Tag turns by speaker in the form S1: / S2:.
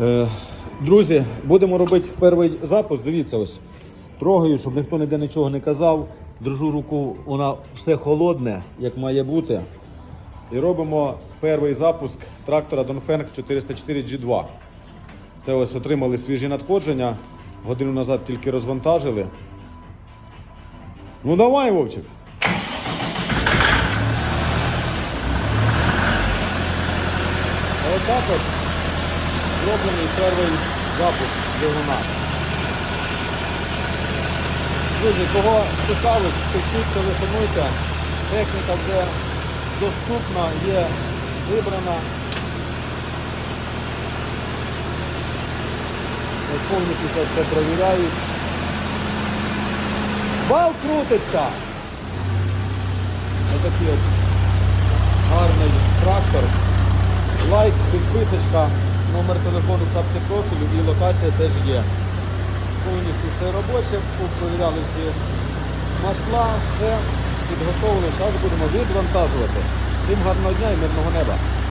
S1: Е, Друзі, будемо робити перший запуск. Дивіться, ось трогаю, щоб ніхто ніде нічого не казав. Держу руку, вона все холодне, як має бути. І робимо перший запуск трактора Dongfeng 404 G2. Це ось отримали свіжі надходження. Годину назад тільки розвантажили. Ну давай, Вовчик. Ось от зроблений перший запуск двигуна. Друзі, кого цікавить, пишіть, телефонуйте. Техніка вже доступна, є вибрана. Повністю зараз все перевіряють. Вал крутиться! Ось такий от гарний трактор. Лайк, підписочка, номер телефону в шапці профілю і локація теж є. Повністю все робоче, провіряли всі масла, все підготовлено, Зараз будемо відвантажувати. Всім гарного дня і мирного неба.